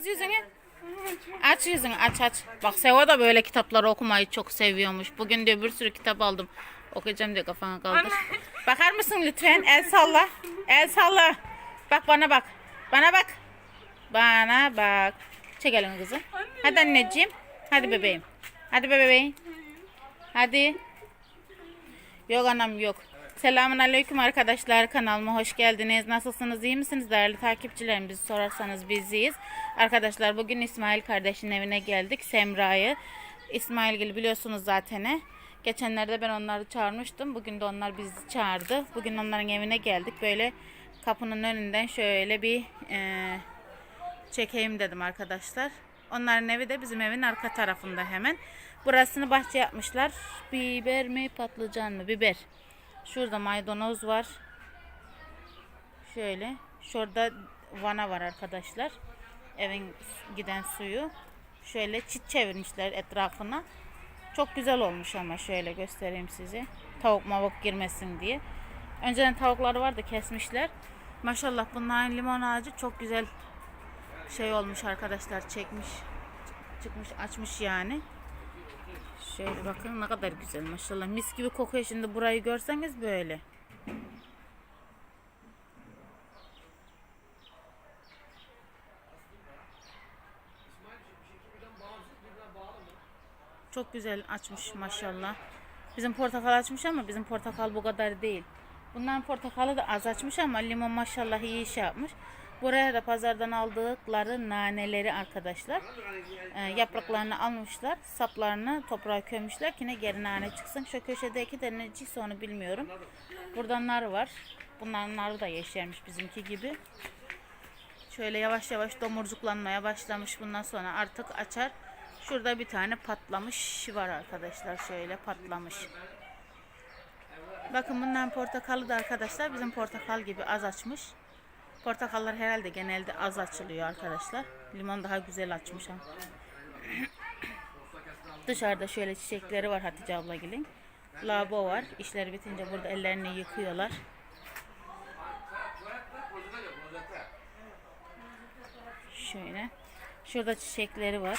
Kız yüzünü. Aç yüzünü aç aç. Bak Seva da böyle kitapları okumayı çok seviyormuş. Bugün diyor bir sürü kitap aldım. Okuyacağım diye kafana kaldır. Bakar mısın lütfen? El salla. El salla. Bak bana bak. Bana bak. Bana bak. Çek elini kızım. Hadi anneciğim. Hadi bebeğim. Hadi bebeğim. Hadi. Yok anam yok. Selamun aleyküm arkadaşlar. Kanalıma hoş geldiniz. Nasılsınız? iyi misiniz? Değerli takipçilerim bizi sorarsanız biziz. Arkadaşlar bugün İsmail kardeşin evine geldik. Semra'yı. İsmail Gil biliyorsunuz zaten. Geçenlerde ben onları çağırmıştım. Bugün de onlar bizi çağırdı. Bugün onların evine geldik. Böyle kapının önünden şöyle bir eee, çekeyim dedim arkadaşlar. Onların evi de bizim evin arka tarafında hemen. Burasını bahçe yapmışlar. Biber mi patlıcan mı? Biber. Şurada maydanoz var. Şöyle. Şurada vana var arkadaşlar. Evin giden suyu. Şöyle çit çevirmişler etrafına. Çok güzel olmuş ama şöyle göstereyim size. Tavuk mavuk girmesin diye. Önceden tavukları vardı kesmişler. Maşallah bunların limon ağacı çok güzel şey olmuş arkadaşlar çekmiş çıkmış açmış yani. Şöyle bakın ne kadar güzel maşallah mis gibi kokuyor şimdi burayı görseniz böyle. Çok güzel açmış maşallah. Bizim portakal açmış ama bizim portakal bu kadar değil. Bunların portakalı da az açmış ama limon maşallah iyi iş yapmış. Buraya da pazardan aldıkları naneleri arkadaşlar. e, yapraklarını almışlar. Saplarını toprağa kömüşler ki ne geri nane çıksın. Şu köşede iki tane neciyse onu bilmiyorum. Burada nar var. Bunların narı da yeşermiş bizimki gibi. Şöyle yavaş yavaş domurcuklanmaya başlamış. Bundan sonra artık açar. Şurada bir tane patlamış var arkadaşlar. Şöyle patlamış. Bakın bundan portakalı da arkadaşlar bizim portakal gibi az açmış. Portakallar herhalde genelde az açılıyor arkadaşlar. Limon daha güzel açmış ha. Dışarıda şöyle çiçekleri var Hatice ablagilin. Labo var. İşleri bitince burada ellerini yıkıyorlar. Şöyle. Şurada çiçekleri var.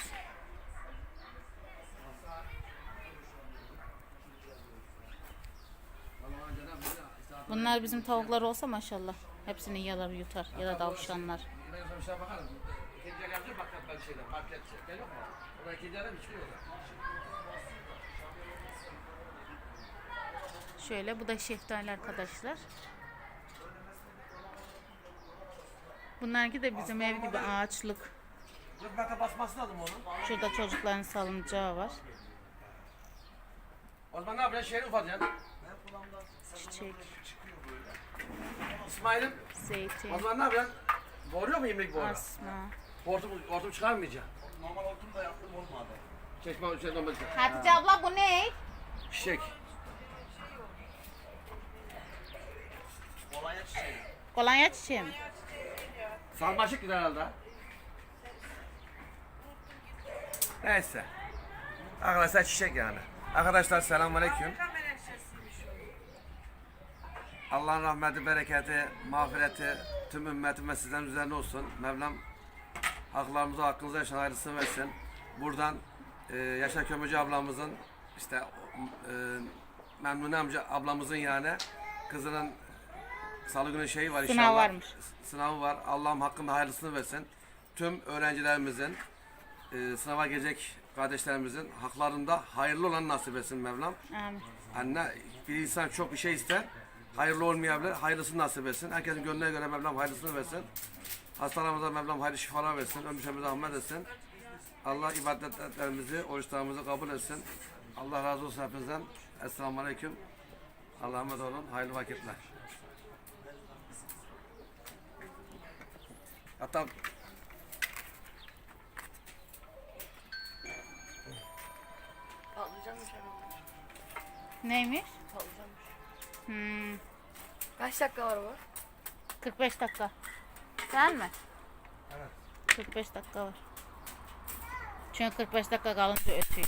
Bunlar bizim tavuklar olsa maşallah. Hepsini yalar yutar ya da tavşanlar. Ben sana bir şey bakarım. İkinci geldi bakkaldan şeyden market şey. Yok mu? Orada içmiyor da. Şöyle bu da şeftali arkadaşlar. Bunlarki de bizim ev gibi ağaçlık. Baka basması lazım onun. Şurada çocukların salıncağı var. O zaman ne yapacaksın? Şeyini ufalayacaksın. Çiçek, İsmail'im zeytin, o zaman ne yapacaksın? Doğruyor mu imlik boru? asma. Hortum, hortum çıkarmayacaksın. Normal hortum da yaptım olmadı. Çeşme şey normal. Hatice abla bu ne? Çiçek. Kolonya çiçeği. Kolonya çiçeği mi? Sarmaşık gider herhalde. Neyse. Arkadaşlar çiçek yani. Arkadaşlar selamünaleyküm. Allah'ın rahmeti, bereketi, mağfireti tüm ümmetim ve sizlerin üzerine olsun. Mevlam haklarımızı hakkınızı yaşayan hayırlısını versin. Buradan e, Yaşar Kömürcü ablamızın işte e, Memnune amca ablamızın yani kızının salı günü şeyi var Sınav inşallah. varmış. Sınavı var. Allah'ım hakkında hayırlısını versin. Tüm öğrencilerimizin e, sınava gelecek kardeşlerimizin haklarında hayırlı olan nasip etsin Mevlam. Amin. Anne bir insan çok bir şey ister. Hayırlı olmayabilir. Hayırlısını nasip etsin. Herkesin gönlüne göre Mevlam hayırlısını versin. Hastalarımıza Mevlam hayırlı şifalar versin. Ömrümüze rahmet etsin. Allah ibadetlerimizi, oruçlarımızı kabul etsin. Allah razı olsun hepinizden. Esselamu Aleyküm. Allah'a emanet olun. Hayırlı vakitler. Hatta. Neymiş? Patlıcanmış. Hmm, Kaç dakika var bu? 45 dakika. Sen mi? Evet. 45 dakika var. Çünkü 45 dakika kalınca ötüyor.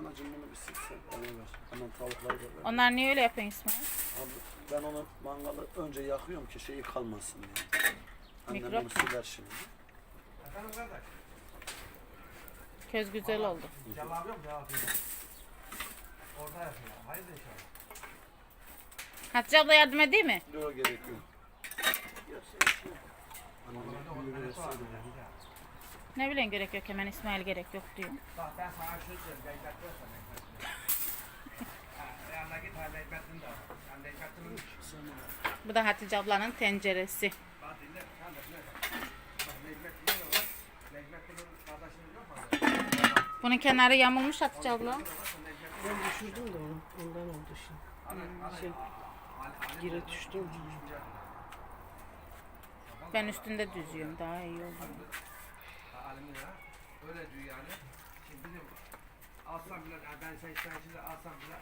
Anacım bunu bir siksin. Bana ver. Tavukları da ver. Onlar niye öyle yapıyorsun İsmail? Abi, ben onu mangalı önce yakıyorum ki şeyi kalmasın diye. Annem Mikrop. bunu siler şimdi. Efendim kardeş. Köz güzel oldu. Cevabı yok cevabı yok. Orada yapıyor. Hayır inşallah. Hatice abla yardım edeyim mi? Yok gerek yok. Ne bileyim gerek yok hemen İsmail gerek yok diyor. Bak ben sana şunu söyleyeyim. Ben bekliyorsam ben Yanına git ha Necmettin de al. Sen Necmettin'in Bu da Hatice ablanın tenceresi. Bak dinle sen de dinle. Bak Necmettin'in de var. Necmettin'in kardeşinin yok mu? Bunun kenarı yamulmuş Hatice abla. Ben düşürdüm de onu. Ondan oldu şimdi. Şey, gire düştüm. Ben üstünde düzüyorum daha iyi oldu. Öyle diyor yani. Şimdi bizim alsam bile ben sen şimdi alsam bile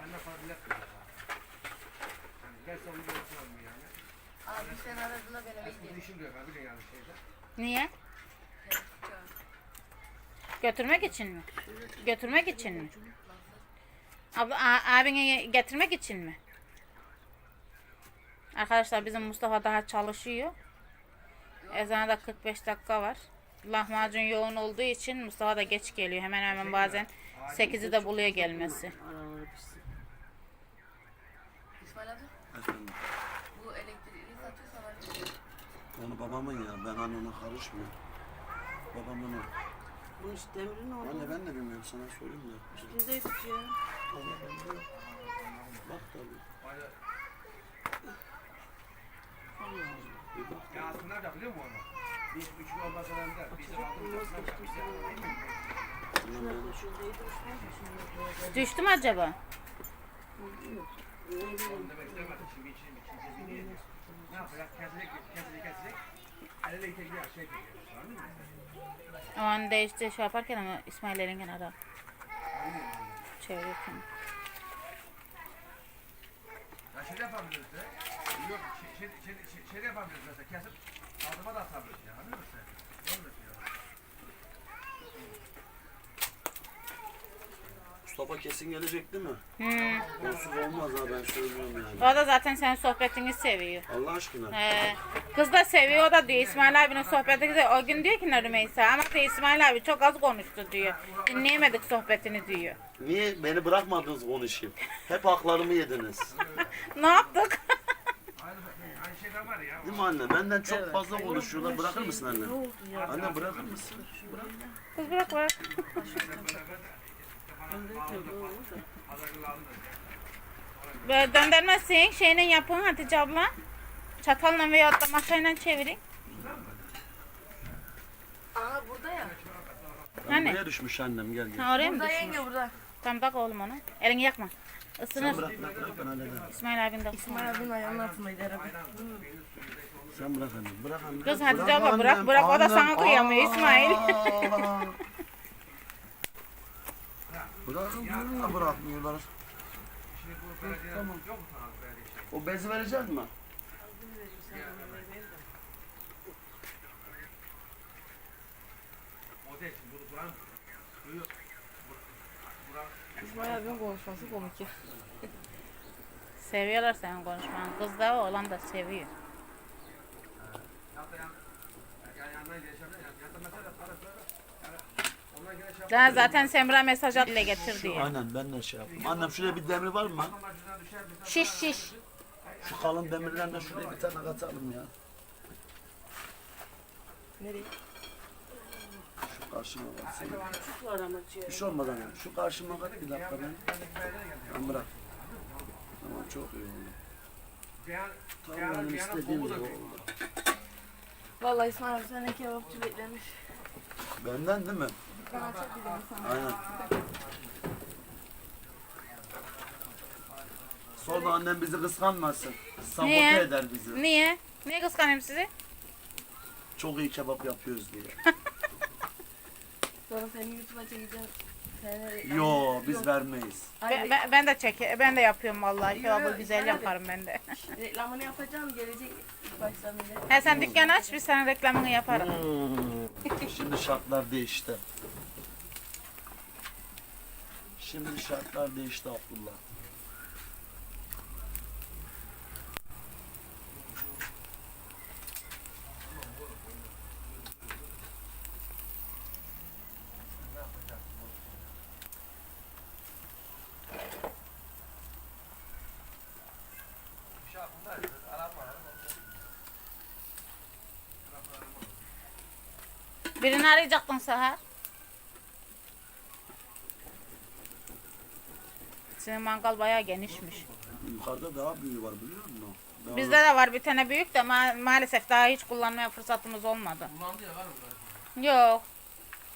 ben de para bile kırarım. Yani gel sen bir götürüyorum yani. Abi sen aradığında ben eve Eski gidiyorum. dişim diyor ben bilin yani şeyde. Niye? Götürmek için mi? Götürmek için mi? Abla, a- abini getirmek için mi? Arkadaşlar bizim Mustafa daha çalışıyor. Ezana da 45 dakika var. Lahmacun yoğun olduğu için Mustafa da geç geliyor. Hemen hemen bazen 8'i de buluyor gelmesi. Abi bu elektriği abi. Onu babamın ya. Ben hani ona karışmıyorum. Babamın o. Bunun işte demiri ne oldu? Anne ben de bilmiyorum sana söyleyeyim de. Üstündeydik ya. Allah ben de. Bak tabii. Bir bak. Ya aslında da biliyor musun onu? Biz üç gün olmasa ben de bizim aslında da de. Düştü mü acaba? Ne yapacak? Kesilecek, kesilecek, kesilecek. Elle itecek, şey itecek. Anladın mı? O an değişti şey yaparken ama İsmail elinden ara. Çevirirken. Ya şey de yapabiliriz de. Yok şey, şey, şey, şey, şey de yapabiliriz mesela kesip aldıma da atabiliriz ya. Anladın mı sen? Doğru diyor. Mustafa kesin gelecek değil mi? Hmm. Onsuz olmaz ha ben söylüyorum yani. O da zaten senin sohbetini seviyor. Allah aşkına. He. Kız da seviyor o da diyor. İsmail abinin sohbeti güzel. O gün diyor ki Rümeysa ama diyor, İsmail abi çok az konuştu diyor. Dinleyemedik sohbetini diyor. Niye beni bırakmadınız konuşayım? Hep haklarımı yediniz. Ne yaptık? Aynı, aynı şeyler var ya. Değil mi anne? Benden çok fazla konuşuyorlar. Bırakır mısın anne? Anne bırakır mısın? Bırak. Kız bırak bırak. Döndürmezsin. Şeyle yapın Hatice abla. Çatalla veya da maşayla çevirin. Aha burada ya. Hani? Buraya düşmüş annem gel gel. Ha, oraya mı Burada düşmüş? yenge burada. Tamam bak oğlum onu. Elini yakma. Sen Isınır. bırak bırak bırak ben hallederim. İsmail abin de. İsmail abinin ayağının altındaydı herhalde. Sen bırak anne. Bırak anne. Kız Hatice abla bırak bırak o da sana kıyamıyor İsmail. Bırakmıyorlar. Şimdi bu belediye yok mu sana şey? O bezi verecek mi? O değil. Abinin konuşması komik ya. Seviyorlar senin konuşmanı. Kız da oğlan da seviyor yan, yan yandan geçebilir. Yan, yandan mesela para söyle. Yani şey Sen zaten Semra mesaj at ile getir diyor. Aynen ben de şey yaptım. Annem şuraya bir demir var mı? Şiş şiş. Şu kalın demirlerden şuraya bir tane katalım ya. Nereye? Şu karşıma baksana. Küçük var ama ciğer. Bir şey olmadan yani. Şu karşıma kat bir dakika ben. Ben bırak. Tamam çok iyi oldu. Tam benim istediğim gibi oldu. Vallahi İsmail abi senden kebapçı beklemiş. Benden değil mi? Çok sana. Aynen. Sonra annem bizi kıskanmasın. Sabote Niye? eder bizi. Niye? Niye kıskanayım sizi? Çok iyi kebap yapıyoruz diye. Sonra seni YouTube'a çekeceğim. Seni Yo biz vermeyiz. Ben, ben, ben de çek ben de yapıyorum vallahi. Kebabı güzel yaparım ben de. reklamını yapacağım gelecek ilk başta millet. He sen dükkan aç biz senin reklamını yaparım. Hmm. Şimdi şartlar değişti. Şimdi şartlar değişti Abdullah. Birini arayacaktın Seher. Senin mangal bayağı genişmiş. Yukarıda daha büyüğü var biliyor musun? Daha Bizde de var bir tane büyük de ma- maalesef daha hiç kullanmaya fırsatımız olmadı. Kullandı ya var mı? Yok.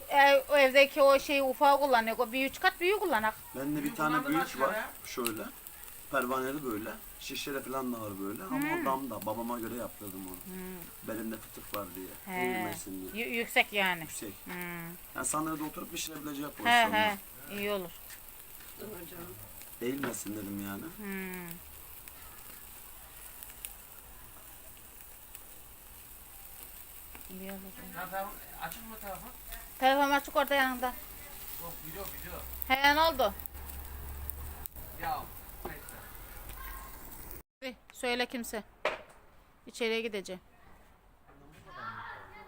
E, o evdeki o şeyi ufağı kullanıyor. O bir üç kat büyük kullanak. Bende bir tane büyük var. Şöyle. Pervaneli böyle. Şişleri falan da var böyle. Ama damda. Babama göre yaptırdım onu. Belimde fıtık var diye. He. Eğilmesin diye. Y- yüksek yani. Yüksek. Hmm. Yani sandalyede oturup pişirebilecek He pozisyonda. he. iyi olur. Hocam. Eğilmesin dedim yani. Hmm. Açık mı telefon? Telefon açık orada yanında. Yok video video. He ne oldu? Ya. Hadi, Söyle kimse. İçeriye gideceğim.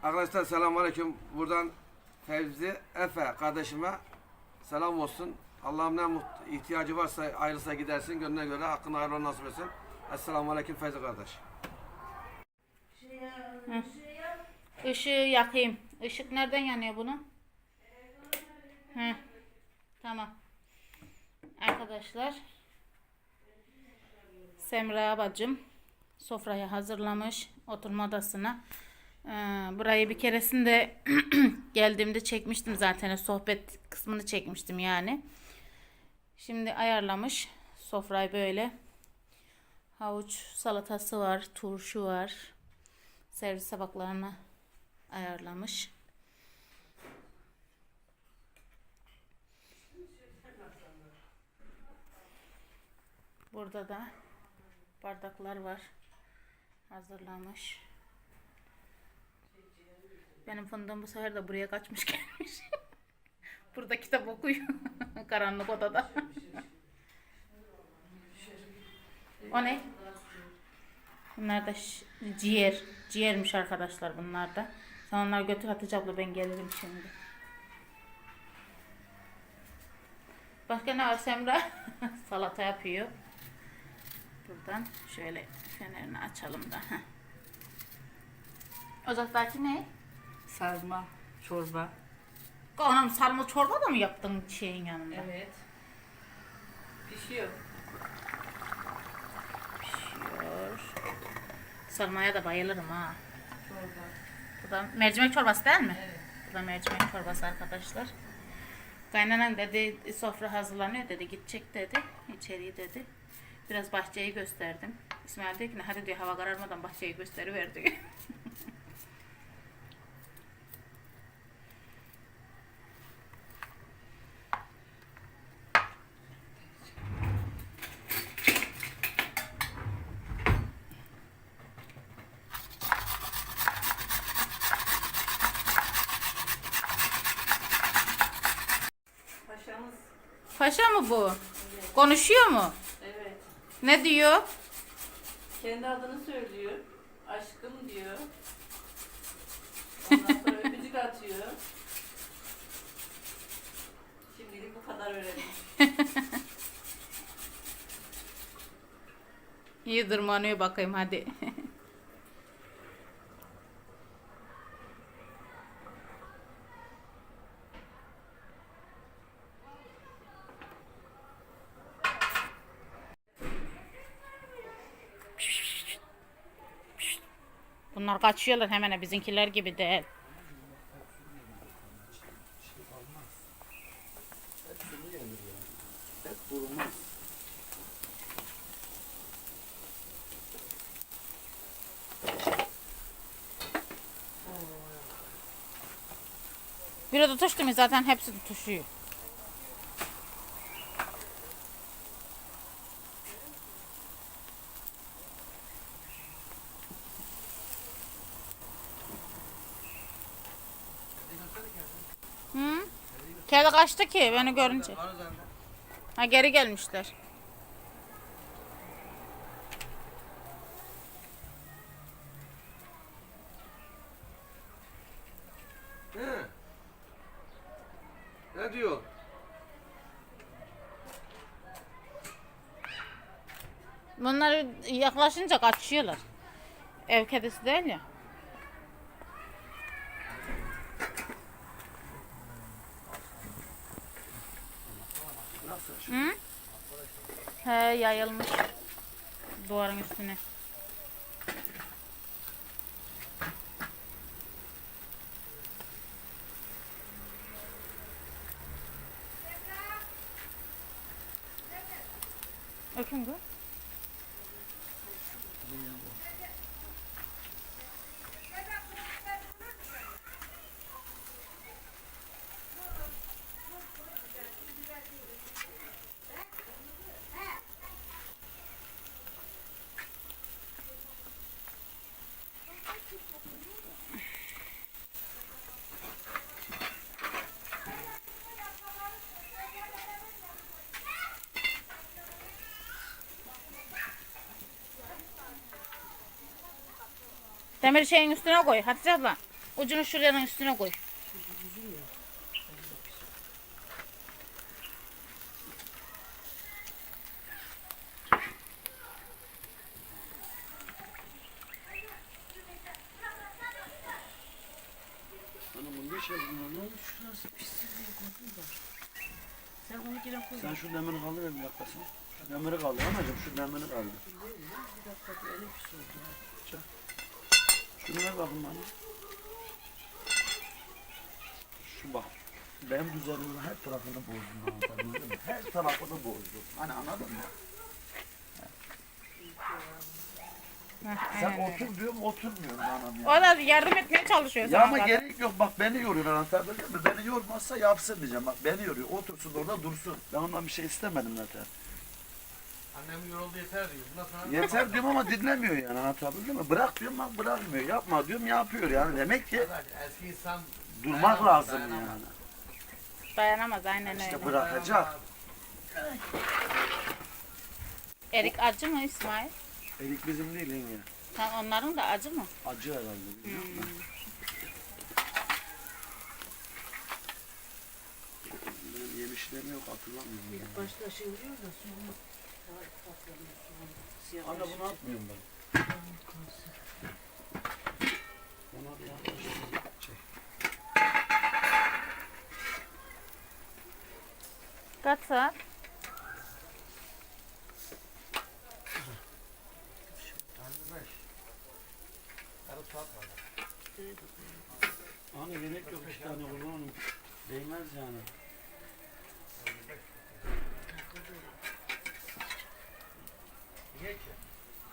Arkadaşlar selamünaleyküm. Buradan Fevzi Efe kardeşime selam olsun. Allah'ım ne muht- ihtiyacı varsa ayrılsa gidersin. Gönlüne göre hakkını ayrılma nasip etsin. Esselamu Aleyküm Fevzi kardeş. Işığı yakayım. Işık nereden yanıyor bunun? Hı. Tamam. Arkadaşlar. Semra bacım sofrayı hazırlamış oturma odasına. Ee, burayı bir keresinde geldiğimde çekmiştim zaten sohbet kısmını çekmiştim yani. Şimdi ayarlamış sofrayı böyle. Havuç salatası var, turşu var. Servis tabaklarını ayarlamış. Burada da bardaklar var. Hazırlamış. Benim fındığım bu sefer de buraya kaçmış gelmiş. Burada kitap okuyor. Karanlık odada. O ne? Bunlar da ciğer. Ciğermiş arkadaşlar bunlar da. Sen onları götür Hatice abla ben gelirim şimdi. Başka ne var Semra? Salata yapıyor. Buradan şöyle fenerini açalım da. heh. Ocaktaki ne? Sarma, çorba. Anam sarma çorba da mı yaptın şeyin yanında? Evet. Pişiyor. Pişiyor. Sarmaya da bayılırım ha. Çorba. Bu da mercimek çorbası değil mi? Evet. Bu da mercimek çorbası arkadaşlar. Kaynanan dedi sofra hazırlanıyor dedi gidecek dedi içeriye dedi. Biraz bahçeyi gösterdim. İsmail dedi ki hadi diyor hava kararmadan bahçeyi gösteriver diyor. Paşamız. Paşa mı bu? Konuşuyor mu? Evet. Ne diyor? Kendi adını söylüyor. Aşkım diyor. Ondan sonra öpücük atıyor. Şimdilik bu kadar öğrendim. İyi tırmanıyor bakayım hadi. Bunlar kaçıyorlar hemen bizimkiler gibi değil. Biri tutuştu mu zaten hepsi tutuşuyor. Hı? Kedi kaçtı ki beni görünce. Ha geri gelmişler. He. Ne diyor? Bunlar yaklaşınca kaçıyorlar. Ev kedisi değil ya. baksana şu. Hı? He yayılmış. Duvarın üstüne. O kim bu? Demir şeyin üstüne koy Hatice abla. Ucunu şuranın üstüne koy. Bu ne şey bu? Ne oldu? Şurası pislik diye koydum da. Sen onu yine koy. Sen şu demiri kaldır bir dakika sen. Şu demiri kaldır anacığım şu demiri kaldır. Bir dakika bir elim pis oldu. ha. Şunu ver bakayım bana. Şu bak. Benim düzenimin her tarafını bozdum. anlatabildim mi? Her tarafını bozdum. Hani anladın mı? Sen otur diyorum oturmuyorum anam ya. O da yardım etmeye çalışıyor Ya sana ama zaten. gerek yok bak beni yoruyor anlatabildim mi? Beni yormazsa yapsın diyeceğim bak beni yoruyor. Otursun orada dursun. Ben ondan bir şey istemedim zaten. Annem yoruldu yeter diyor. Bundan sonra Yeter diyorum ama dinlemiyor yani anlatabildim mi? Bırak diyorum bak bırakmıyor. Yapma diyorum yapıyor yani. Demek ki eski insan durmak lazım yani. Dayanamaz aynen öyle. İşte bırakacak. Erik acı mı İsmail? Erik bizim değil yenge. Sen onların da acı mı? Acı herhalde. musun? Benim yemişlerim yok hatırlamıyorum. İlk başta şey oluyor da sonra Anne bunu atmıyorum ben. Ona bir yaklaştırayım. Çek. Kaç saat? Anne gerek yok iki tane kullanın. Değmez yani.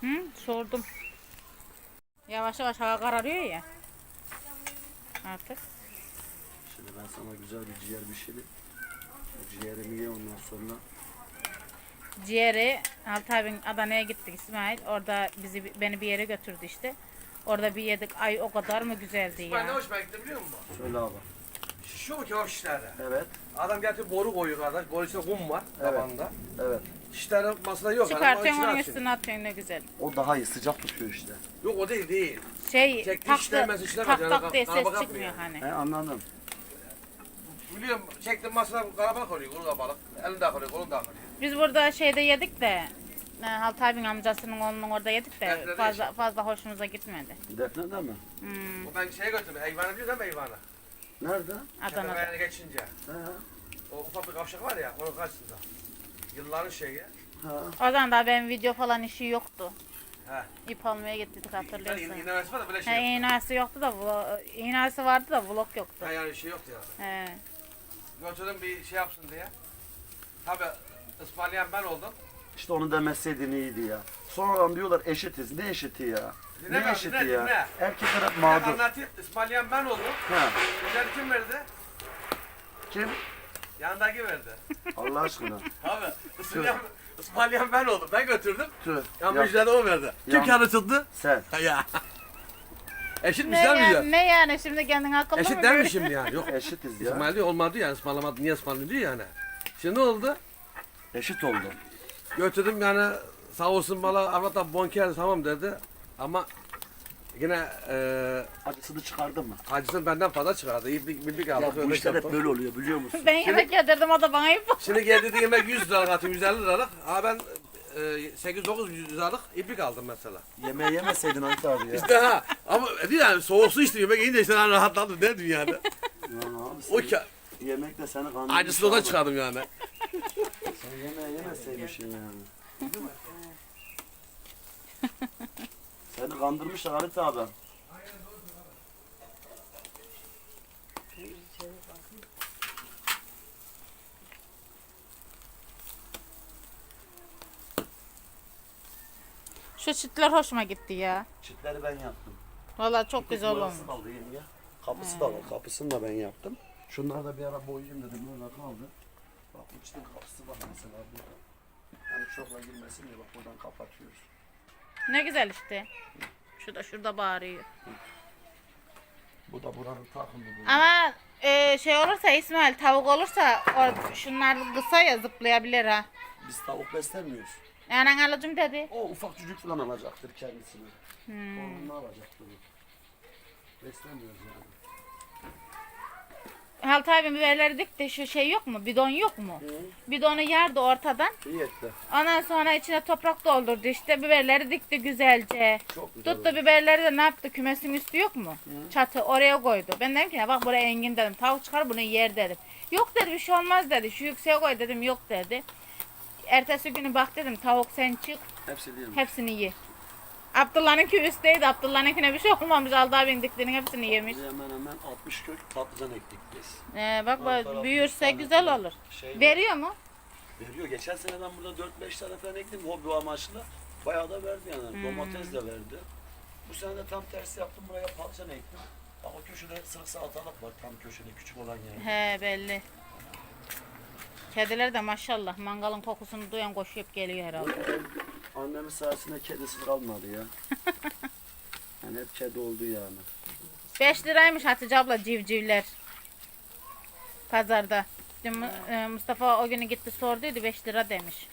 Hı, sordum. Yavaş yavaş hava kararıyor ya. Artık. Şimdi ben sana güzel bir ciğer pişireyim. O ciğerimi ye ondan sonra. Ciğeri Altı abin Adana'ya gittik İsmail. Orada bizi beni bir yere götürdü işte. Orada bir yedik. Ay o kadar mı güzeldi Ben ne ya. hoşuma gitti biliyor musun? Söyle abi. Şu mu kebap şişlerde? Evet. Adam getirip boru koyuyor kardeş. Boru içinde kum var Evet. tabanda. Evet. Şişlerin masada yok. Çıkartıyorsun onun üstüne atıyorsun ne güzel. O daha iyi sıcak tutuyor işte. Yok o değil değil. Şey Çekti taktı, işlemez, işlemez tak yani, tak kar- diye ses çıkmıyor yani. hani. He anladım. Biliyorum çektim masada karabalık oluyor. Kuru kabalık. Elini de koyuyor, kolunu da koyuyor. Biz burada şeyde yedik de e, Altı abin amcasının oğlunun orada yedik de Defne'de fazla işte. fazla hoşumuza gitmedi. Defne'de mi? Hmm, O ben şeye götürdüm. Eyvanı biliyor musun Eyvanı? Nerede? Adana'da. Adana'da. geçince. He. O ufak bir kavşak var ya onun karşısında. Yılların şeyi. Ha. O zaman daha benim video falan işi yoktu. He. İp almaya gittik Ben hatırlıyorsun. yine üniversite var da böyle He, şey yok. iğnesi yoktu da vlog, iğnesi vardı da vlog yoktu. Ha, yani şey yoktu yani. He. Götürdüm bir şey yapsın diye. Tabi ısmarlayan ben oldum. İşte onu demeseydin iyiydi ya. Sonradan diyorlar eşitiz. Ne eşiti ya? Dinle ne bak, eşiti dinle, ya? dinle. Erkekler hep Ben mağdur. anlatayım. Ismarlayan ben oldum. Ha. Güzel kim verdi? Kim? Yandaki verdi. Allah aşkına. Abi ısmarlayan, ısmarlayan ben oldum. Ben götürdüm. Tüh. Yan Ya, müjdeyi o verdi. Kim Yan- kârı tuttu? sen. ya. Eşit Ne, bizden mi ne yani şimdi kendin akıllı Eşit mı? der mi şimdi yani? Yok. Eşitiz ya. İsmail diyor olmadı yani ısmarlamadı. Niye ısmarlıyor diyor yani. Şimdi ne oldu? Eşit oldu. Götürdüm yani sağ olsun bana avratlar bonker tamam dedi. Ama yine e, Acısını çıkardın mı? acısını benden fazla çıkardı. İyi bir bildik aldık. Ya bu işler hep yaptık. böyle oluyor biliyor musun? Ben yemek yedirdim o da bana ip. Şimdi geldi yemek 100 liralık atayım 150 liralık. Ama ben e, 8-9 liralık iplik aldım mesela. Yemeği yemeseydin Halit abi ya. İşte ha ama değil yani soğuk su içtim yemek yiyince işte hani rahatladım ne dünyada. Ya abi o sen- ka- yemek de seni kandırmış. acısını oradan abi. çıkardım yani. Sen yemeği yemeseymişsin yani. Seni kandırmışlar Halit abi. Şu çitler hoşuma gitti ya. Çitleri ben yaptım. Vallahi çok güzel olmuş. Boyası kaldı yenge. Kapısı da var. Kapısını da ben yaptım. Şunları da bir ara boyayayım dedim. Böyle kaldı. Bak bu çitin kapısı var mesela burada. Yani çokla girmesin diye bak buradan kapatıyoruz. Ne güzel işte. Şu da şurada bağırıyor. Bu da buranın takımı bu. Ama e, şey olursa İsmail tavuk olursa o, şunlar kısa ya zıplayabilir ha. Biz tavuk beslemiyoruz. Yani alıcım dedi. O ufak çocuk falan alacaktır kendisine. Hmm. Onu alacaktır. Beslemiyoruz yani. Halt abi biberleri dikti şu şey yok mu? Bidon yok mu? Bidonu yardı ortadan. İyi etti. Ondan sonra içine toprak doldurdu işte biberleri dikti güzelce. Çok güzel. Tuttu biberleri de ne yaptı? Kümesin üstü yok mu? Çatı oraya koydu. Ben dedim ki "Ya bak buraya engin dedim. Tavuk çıkar bunu yer dedim. Yok dedi bir şey olmaz dedi. Şu yükseğe koy dedim yok dedi. Ertesi günü bak dedim tavuk sen çık Hepsi değil mi? hepsini ye. Abdullah'ınki üstteydi. Abdullah'ınkine bir şey olmamış. Aldı abinin hepsini yemiş. Biz hemen hemen 60 kök patlıcan ektik biz. Ee, bak bak büyürse güzel falan olur. Şey. Veriyor mu? Veriyor. Geçen sene ben burada 4-5 tane falan ektim hobi amaçlı. Bayağı da verdi yani. Hmm. Domates de verdi. Bu sene de tam tersi yaptım. Buraya patlıcan ektim. O köşede sırık salatalık var tam köşede küçük olan yer. He belli. Kediler de maşallah mangalın kokusunu duyan koşup geliyor herhalde. Annemin sayesinde kedisi kalmadı ya. yani hep kedi oldu yani. 5 liraymış Hatice abla civcivler. Pazarda. Dün e, Mustafa o günü gitti sorduydu 5 lira demiş.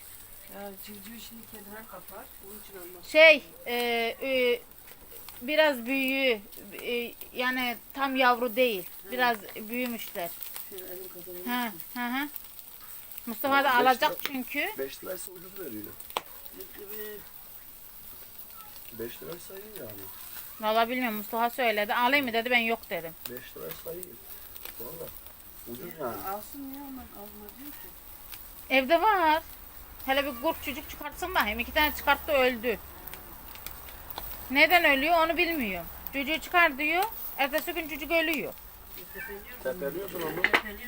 Ya civciv şimdi kediler kapar. Onun için almaz. Şey e, e, biraz büyüğü e, yani tam yavru değil. Biraz büyümüşler. Şöyle elim kazanıyor. Mustafa da Beş alacak çünkü. 5 liraysa ucuz veriyor. 5 liraysa iyi yani. Valla bilmiyorum Mustafa söyledi. Alayım mı dedi ben yok dedim. 5 liraysa iyi. Valla. Ucuz yani. Alsın ya almaz diyor ki. Evde var. Hele bir grup çocuk çıkartsın bakayım. İki tane çıkarttı öldü. Neden ölüyor onu bilmiyorum. Çocuğu çıkar diyor. Ertesi gün çocuk ölüyor. Tepeliyorsun onu.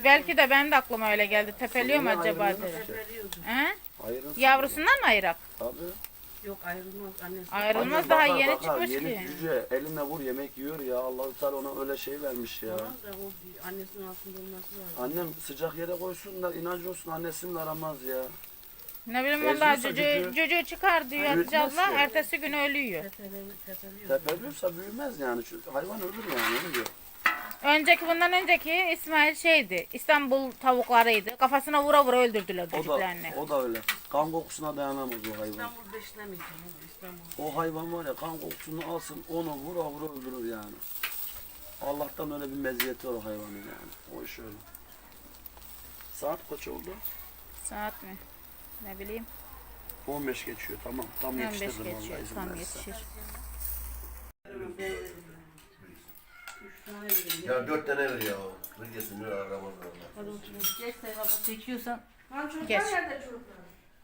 Belki de ben de aklıma öyle geldi. Tepeliyor mu acaba dedim. ki? Veriyordu. He? Hayırlısı. Yavrusundan mı ayırak? Tabii. Yok ayrılmaz annesi. Ayrılmaz Annem daha bakar, yeni bakar, çıkmış yeni ki. cüce eline vur yemek yiyor ya. Allah-u Teala ona öyle şey vermiş ya. Tamam da o annesinin altında olması lazım. Annem sıcak yere koysun da inancı olsun annesini aramaz ya. Ne bileyim çocuğu, çocuğu- çocuğu çıkar diyor Hatice Büyütmez abla. ki. Ertesi gün ölüyor. Tepeli, tepeliyor. Tepeliyorsa büyümez yani. Çünkü hayvan ölür yani diyor. Önceki bundan önceki İsmail şeydi. İstanbul tavuklarıydı. Kafasına vura vura öldürdüler O da, çocuklarını. o da öyle. Kan kokusuna dayanamaz o hayvan. İstanbul beslemeyeceğim ama İstanbul. O hayvan var ya kan kokusunu alsın onu vura vura öldürür yani. Allah'tan öyle bir meziyeti var o hayvanın yani. O iş öyle. Saat kaç oldu? Saat mi? Ne bileyim. 15 geçiyor tamam. Tam 15 yetiştirdim geçiyor. vallahi izin Tam verirse. yetişir. Ya dört tane ver ya. Ne gelsin ne aramaz Hadi oturun. Geç baba. Çekiyorsan Lan çocuklar Geç. nerede çocuklar?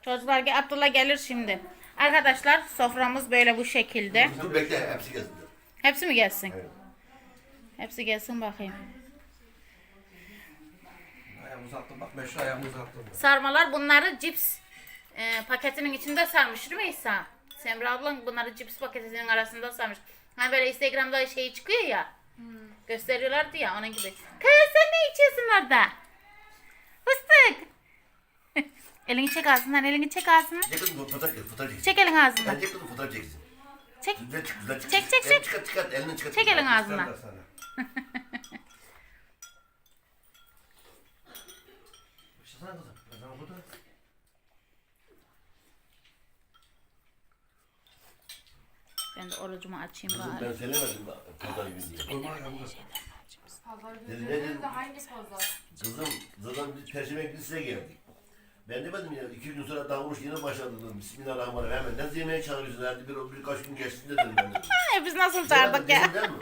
Çocuklar gel Abdullah gelir şimdi. Arkadaşlar soframız böyle bu şekilde. Dur bekle hepsi gelsin. Hepsi mi gelsin? Evet. Hepsi gelsin bakayım. Ayağımı uzattım bak meşhur ayağımı uzattım. Sarmalar bunları cips e, paketinin içinde sarmış değil mi İsa? Semra ablan bunları cips paketinin arasında sarmış. Hani böyle Instagram'da şey çıkıyor ya. Gösteriyorlardı ya onun gibi. Kız sen ne içiyorsun orada? Fıstık. elini çek ağzından elini çek ağzından. Çek kızım fotoğraf çek fotoğraf çek. Çek elini ağzından. Ben çek kızım fotoğraf çeksin. Çek. Düzle çık düzle çık. Çek, çek, çek. Çıkart çıkart elini çıkart. Çek elini ağzından. Sen de sana. Başlasana kızım. Ben sana burada. Ben de orucumu açayım Kızım bari. ben söylemedim da pazar günü diye. Ayağımı da. Dedi ne dedim? Kızım zaten biz Perşembe günü size geldik. Ben demedim ya iki gün sonra davuluş yine başladı dedim. Bismillahirrahmanirrahim. Hemen nasıl yemeğe çağırıyorsun? Hadi bir, birkaç gün geçsin dedim ben dedim. Biz nasıl çağırdık ya? dedim değil mi?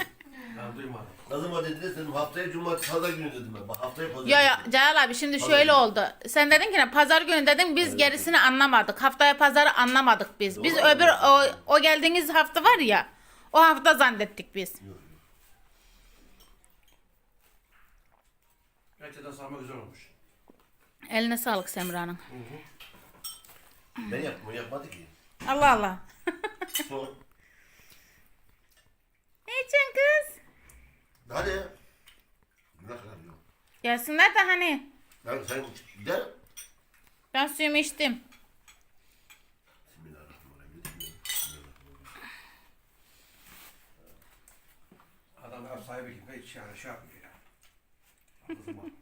Ya duymadım. Ne zaman dediniz dedim haftaya cumartesi pazar günü dedim ben. Bak haftaya pazar Ya ya günü. Celal abi şimdi şöyle oldu. Sen dedin ki ne pazar günü dedin biz gerisini anlamadık. Haftaya pazarı anlamadık biz. Biz Doğru. öbür o, o geldiğiniz hafta var ya. O hafta zannettik biz. Gerçekten sarma güzel olmuş. Eline sağlık Semra'nın. Ben yaptım o yapmadı ki. Allah Allah. Ne için kız? Hadi. Bırak lan yok. Gelsinler de hani. Ben sen gider. Ben suyumu içtim. Bismillahirrahmanirrahim. Adam ev sahibi gibi hiç yani şey yapmıyor ya. Kızma.